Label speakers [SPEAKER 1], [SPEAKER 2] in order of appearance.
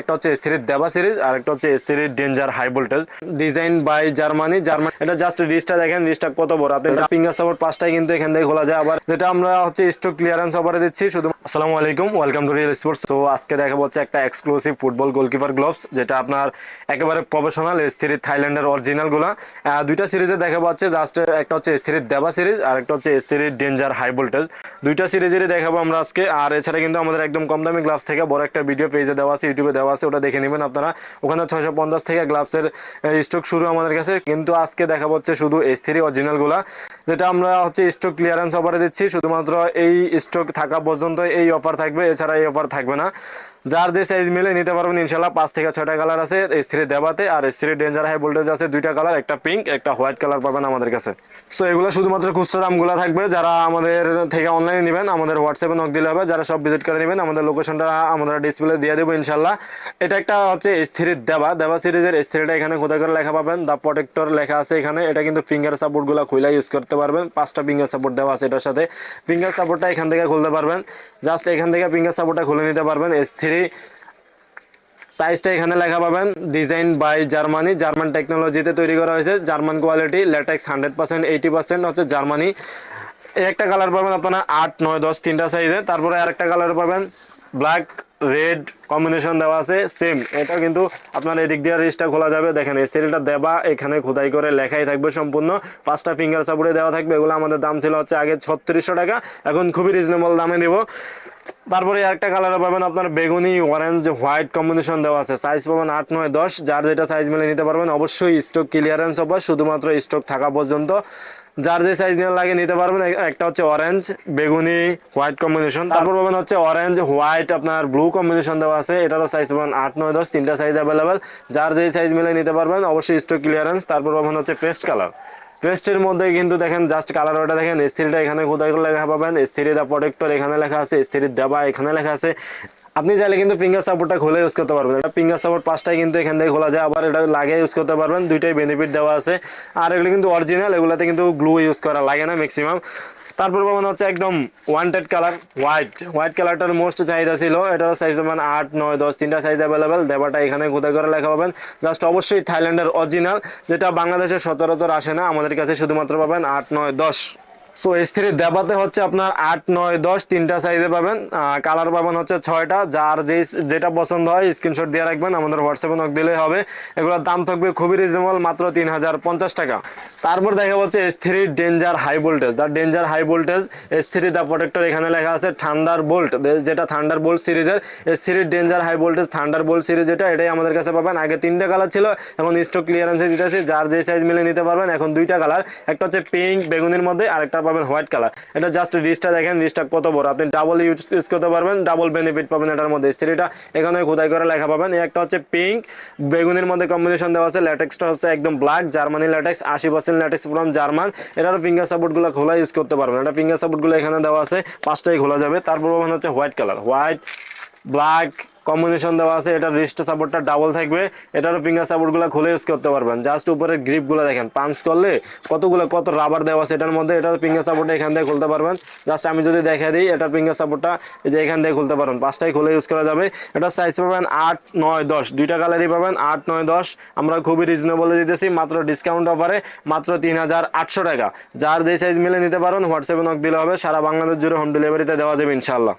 [SPEAKER 1] একটা হচ্ছে এস থ্রির দেবা সিরিজ আর একটা হচ্ছে S danger high voltage design by Germany Germany এটা জাস্ট রিস্টা দেখেন রিস্টা কত বড়। আপনি ফিঙ্গার সাপোর্ট পাঁচটাই কিন্তু এখান থেকে খোলা যায়। আবার যেটা আমরা হচ্ছে স্টক ক্লিয়ারেন্স অফারে দিচ্ছি শুধু আসসালামু আলাইকুম, ওয়েলকাম টু রিয়েল স্পোর্টস। তো আজকে দেখা হচ্ছে একটা এক্সক্লুসিভ ফুটবল গোলকিপার গ্লোভস যেটা আপনার একেবারে প্রফেশনাল এস থাইল্যান্ডের অরিজিনালগুলা। দুইটা সিরিজে দেখা পাচ্ছে জাস্ট একটা হচ্ছে এস দেবা সিরিজ আর একটা হচ্ছে এস ডেঞ্জার হাই ভোল্টেজ দুইটা সিরিজেরই দেখাবো আমরা আজকে, আর এছাড়া কিন্তু আমাদের একদম কম দামি গ্লাভস থেকে বড় একটা ভিডিও পেজে দেওয়া আছে ইউটিউবে দেওয়া আছে, ওটা দেখে নেবেন আপনারা। ওখানে ছয়শো পঞ্চাশ থেকে গ্লাভসের স্টক শুরু আমাদের কাছে। কিন্তু আজকে দেখা হচ্ছে শুধু এস থ্রি অরিজিনাল যেটা আমরা হচ্ছে স্টক ক্লিয়ারেন্স অফারে দিচ্ছি। শুধুমাত্র এই স্টক থাকা পর্যন্ত এই অফার থাকবে এছাড়া এই অফার থাকবে না। যার যে সাইজ মিলে নিতে পারবেন ইনশাল্লাহ পাঁচ থেকে ছয়টা কালার আছে থ্রি দেবাতে আর S three danger high voltage আছে, দুইটা কালার একটা পিঙ্ক একটা হোয়াইট কালার পাবেন আমাদের কাছে। সো এগুলো শুধুমাত্র খুচরা দামগুলো থাকবে। যারা আমাদের থেকে অনলাইনে নেবেন, আমাদের হোয়াটসঅ্যাপে নক দিলে হবে। যারা সব ভিজিট করে নেবেন, আমাদের লোকেশনটা আমরা ডিসপ্লে দিয়ে দেবো ইনশাল্লাহ এটা একটা হচ্ছে এস থ্রির দেবা। দেবা সিরিজের এস থ্রিটা এখানে কোথায় করে লেখা পাবেন? দ্য প্রোটেক্টর লেখা আছে এখানে। এটা কিন্তু ফিঙ্গার সাপোর্টগুলো খুলে ইউজ করতে পারবেন। পাঁচটা ফিঙ্গার সাপোর্ট দেওয়া আছে এটার সাথে। ফিঙ্গার সাপোর্টটা এখান থেকে খুলতে পারবেন। জাস্ট এখান থেকে ফিঙ্গার সাপোর্টটা খুলে নিতে পারবেন। এস থ্রি সাইজটা এখানে লেখা পাবেন। ডিজাইন বাই জার্মানি জার্মান টেকনোলজিতে তৈরি করা হয়েছে। German quality latex hundred percent eighty percent হচ্ছে জার্মানি একটা কালার পাবেন আপনারা আট, নয়, দশ, তিনটা সাইজে তারপরে আরেকটা কালার পাবেন ব্ল্যাক রেড কম্বিনেশন দেওয়া আছে সেম এটা কিন্তু আপনার এদিক দিয়ে রিস্টটা খোলা যাবে। দেখেন, এই সেলটা দেবা, এখানে খোদাই করে লেখাই থাকবে সম্পূর্ণ। পাঁচটা ফিঙ্গার সাপোর্টে দেওয়া থাকবে, এগুলো আমাদের দাম ছিল হচ্ছে আগে ছত্রিশশো টাকা। এখন খুবই রিজনেবল দামে দিব। তারপরে একটা কালার পাবেন আপনার বেগুনি অরেঞ্জ হোয়াইট কম্বিনেশন দেওয়া আছে। সাইজ পাবেন আট, নয়, দশ। যার যেটা সাইজ মিলে নিতে পারবেন, অবশ্যই স্টক ক্লিয়ারেন্স অফার শুধুমাত্র স্টক থাকা পর্যন্ত। যার যে সাইজ নেওয়া লাগে নিতে পারবেন একটা হচ্ছে অরেঞ্জ বেগুনি হোয়াইট কম্বিনেশন তারপর পাবেন হচ্ছে অরেঞ্জ হোয়াইট আপনার ব্লু কম্বিনেশন দেওয়া আছে। এটারও সাইজ পাবেন আট নয় দশ তিনটা সাইজ অ্যাভেলেবেল যার যে সাইজ মিলে নিতে পারবেন অবশ্যই স্টক ক্লিয়ারেন্স তারপর পাবেন হচ্ছে পেস্ট কালার পেস্টের মধ্যে কিন্তু দেখেন জাস্ট কালার ওটা দেখেন এস্থিরিটা এখানে কোথায় করে লেখা পাবেন? এস্থিরি দা প্রোটেক্টর এখানে লেখা আছে এস্থিরির দেবা এখানে লেখা আছে। আপনি চাইলে কিন্তু ফিঙ্গার সাপোর্টটা খুলে ইউজ করতে পারবেন। এটা ফিঙ্গার সাপোর্ট পাঁচটাই কিন্তু এখান থেকে খোলা যায়, আবার এটা লাগে ইউজ করতে পারবেন। দুইটাই বেনিফিট দেওয়া আছে। আর এগুলো কিন্তু অরিজিনাল এগুলোতে কিন্তু গ্লু ইউজ করা লাগে না ম্যাক্সিমাম তারপর পাবেন হচ্ছে একদম ওয়ান্টেড কালার হোয়াইট হোয়াইট কালারটার মোস্ট চাহিদা ছিল। এটার সাইজ পাবেন আট, নয়, দশ, তিনটা সাইজ অ্যাভেলেবেল দেবাটা এখানে কোথায় করে লেখা পাবেন। জাস্ট অবশ্যই থাইল্যান্ডের অরিজিনাল যেটা বাংলাদেশে সচরাচর আসে না, আমাদের কাছে শুধুমাত্র পাবেন আট, নয়, দশ। সো এস দেবাতে হচ্ছে আপনার আট, নয়, দশ, তিনটা সাইজে পাবেন। কালার পাবেন হচ্ছে ছয়টা। যার যে যেটা পছন্দ হয় স্ক্রিনশট দিয়ে রাখবেন। আমাদের হোয়াটসঅ্যাপে নক দিলেই হবে। এগুলোর দাম থাকবে খুবই রিজনেবল মাত্র তিন হাজার পঞ্চাশ টাকা। তারপর দেখা হচ্ছে S danger high voltage the danger high voltage S the protector এখানে লেখা আছে থান্ডার বোল্ট যেটা থান্ডার বোল্ট সিরিজের three danger high voltage thunder bolt series এটা, এটাই আমাদের কাছে পাবেন। আগে তিনটা কালার ছিল, এখন স্টক ক্লিয়ারেন্সে দিতেছি। যার যে সাইজ মিলে নিতে পারবেন, এখন দুইটা কালার একটা হচ্ছে পিঙ্ক বেগুনের মধ্যে আরেকটা পাবেন হোয়াইট কালার। এটা জাস্ট রিস্টটা দেখেন রিস্টটা কত বড়। আপনি ডাবল ইউজ ইউজ করতে পারবেন ডাবল বেনিফিট পাবেন এটার মধ্যে। স্ত্রীটা এখানে খোদাই করে লেখা পাবেন। একটা হচ্ছে পিঙ্ক বেগুনের মধ্যে কম্বিনেশন দেওয়া আছে। ল্যাটেক্সটা হচ্ছে একদম ব্ল্যাক জার্মানি ল্যাটেক্স আশি পার্সেন্ট ল্যাটেক্স ফ্রম জার্মান এটারও ফিঙ্গার সাপোর্টগুলো খোলা ইউজ করতে পারবেন। এটা ফিঙ্গার সাপোর্টগুলো এখানে দেওয়া আছে, পাঁচটাই খোলা যাবে। তারপর হচ্ছে white colour white black combination দেওয়া আছে, এটার রিস্ট সাপোর্টটা ডাবল থাকবে, এটারও ফিঙ্গার সাপোর্টগুলো খুলে ইউজ করতে পারবেন। জাস্ট উপরের গ্রিপগুলো দেখেন পাঞ্চ করলে কতগুলো, কত রাবার দেওয়া আছে এটার মধ্যে, এটার ফিঙ্গার সাপোর্টটা এখান থেকে খুলতে পারবেন। জাস্ট আমি যদি দেখা দিই, এটার ফিঙ্গার সাপোর্টটা এই যে এখান থেকে খুলতে পারবেন। পাঁচটাই খুলে ইউজ করা যাবে। এটার সাইজ পাবেন আট, নয়, দশ। দুইটা কালারই পাবেন, আট, নয়, দশ। আমরা খুবই রিজনেবলে দিতেছি, মাত্র ডিসকাউন্ট অফারে মাত্র তিন হাজার আটশো টাকা। যার যে সাইজ মিলে নিতে পারেন হোয়াটসঅ্যাপে নক দিলে হবে, সারা বাংলাদেশ জুড়ে হোম ডেলিভারিতে দেওয়া যাবে ইনশাল্লাহ